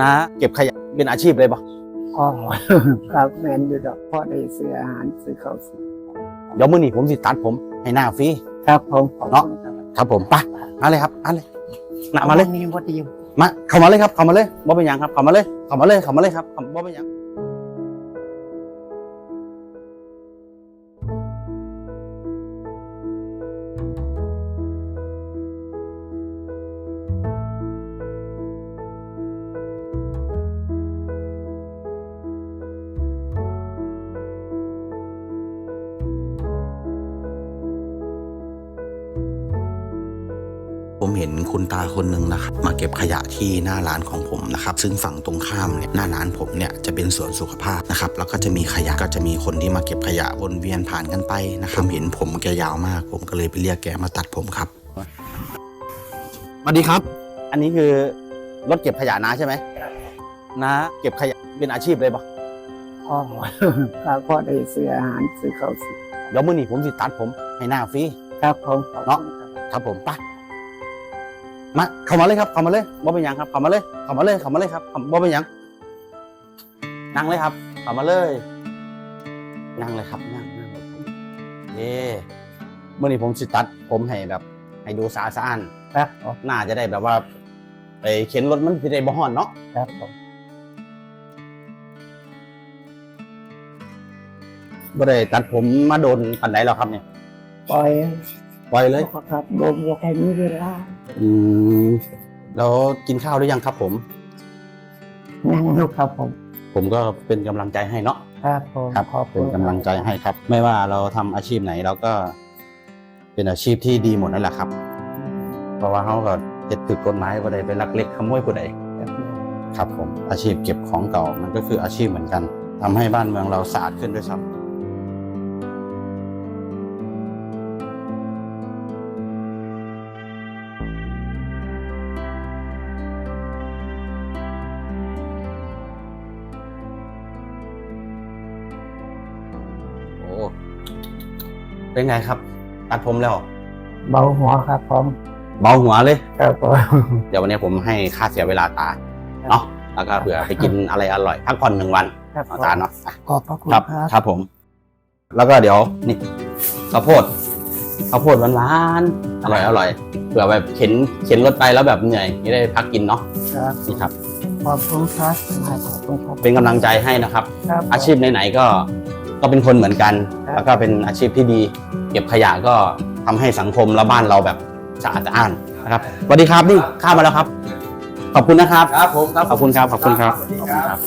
นะเก็บขยะเป็นอาชีพเลยปะพ่อครับแมนอยู่ดอกพ่อได้ซื้ออาหารซื้อข้าวซื้อเดี๋ยวมื้อนี้ผมสิตัดผมให้หน้าฟรีครับผมขอบเนาะคุณครับครับผมไปมาเลยครับมาเลยหน้ามาเลยนี่วัดดีมาเข้ามาเลยครับเข้ามาเลยบ่เป็นหยังครับเข้ามาเลยเข้ามาเลยเข้ามาเลยครับบ่เป็นหยัง เห็นคุณตาคนหนึ่งนะครับมาเก็บขยะที่หน้าร้านของผมนะครับซึ่งฝั่งตรงข้ามเนี่ยหน้าร้านผมเนี่ยจะเป็นสวนสุขภาพนะครับแล้วก็จะมีขยะก็จะมีคนที่มาเก็บขยะวนเวียนผ่านกันไปนะครับผมเห็นผมแกยาวมาก ผมก็เลยไปเรียกแกมาตัดผมครับสวัสดีครับ อันนี้คือรถเก็บขยะนะใช่ไหมนะ เก็บขยะเป็นอาชีพเลยปะพ่อครับพ่อได้ซื้ออาหารซื้อข้าวซื้อเดี๋ยวมื้อนี้ผมสิตัดผมให้หน้าฟรีครับผมขอบเนาะคุณครับครับผมไป มาเข้ามาเลยครับเข้ามาเลยบ่เป็นหยังครับเข้ามาเลยเข้ามาเลยเข้ามาเลยครับบ่เป็นหยังนั่งเลยครับเข้ามาเลย นั่งเลยครับนั่งนั่งเลยครับเย่เมื่อนี้ผมสิตัด ผมให้แบบ ให้ดูสะอาดสะอ้านครับผมน่าจะได้แบบว่าไปเข็นรถมันสิได้บ่ฮ้อนเนาะครับผมบ่ได้ตัดผมมาโดนปันไหนแล้วครับเนี่ย ปล่อย ปล่อยเลย ครับโดมอยากให้มีเวลาอืมแล้วกินข้าวหรือยังครับผม นั่งอยู่ครับผมผมก็เป็นกำลังใจให้เนาะครับผมครับขอบคุเป็นณกำลังใจให้ครับ ไม่ว่าเราทำอาชีพไหนเราก็ เป็นอาชีพที่ดีหมดนั่นแหละครับ เพราะว่าเขาก็เจ็ดตึกกฎหมายก็ได้ไปลักเล็กขโมยผู้ใด ครับครับผมอาชีพเก็บของเก่ามันก็คืออาชีพเหมือนกันทำให้บ้านเมืองเราสะอาดขึ้นด้วยซ้ำ เป็นไงครับ ตัดผมแล้ว เบาหัวครับผมเบาหัวเลย ครับผมเดี๋ยววันนี้ผมให้ค่าเสียเวลาตาเนาะแล้วก็เผื่อไปกินอะไรอร่อยพักผ่อนหนึ่งวันครับผเอาตามเนาะอะขอบพระคุณครับครับครับผม แล้วก็เดี๋ยวนี่ข้าวโพดข้าวโพดหวานๆอร่อยอร่อยเผื่อแบบเข็นเข็นรถไปแล้วแบบเหนื่อยจะได้พักกินเนาะครับนี่ครับขอบคุณครับขอบคุณครับเป็นกำลังใจให้นะครับครับ อาชีพไหนๆก็ ก็เป็นคนเหมือนกันครับแล้วก็เป็นอาชีพที่ดี เก็บขยะก็ทำให้สังคมและบ้านเราแบบสะอาดสะอ้านนะครับสวัสดีครับนี่ข้าวมาแล้วครับ ขอบคุณนะครับครับผมครับขอบคุณครับขอบคุณครับสวัสดีขอบคคุณรับครับ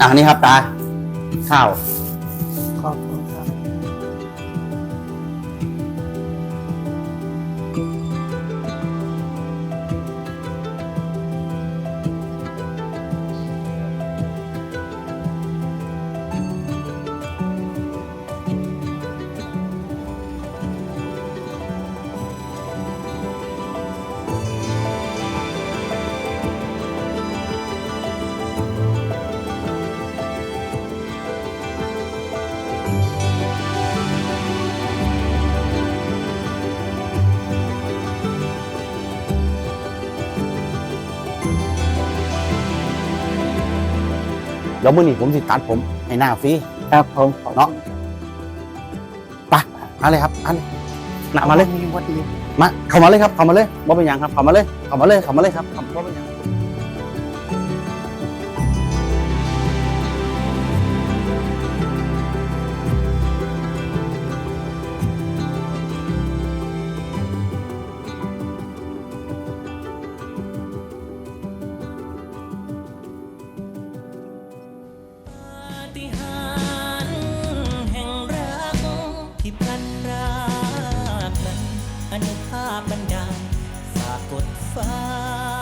อะนี่ครับตาข้าว ดี๋ยวมื้อนี้ผมสิตัดผมให้หน้าฟรีครับผมขอบคุณเนาะไปมาเลยครับมาเลยหน้ามาเลยนี่วัดดีมาเข้ามาเลยครับเข้ามาเลยบ่เป็นหยังครับเข้ามาเลยเข้ามาเลยเข้ามาเลยครับบ่เป็นหยัง ฏิหารแห่งรักที่พลันรากนั้นอนุภาพบันดาลฝากกดฟ้า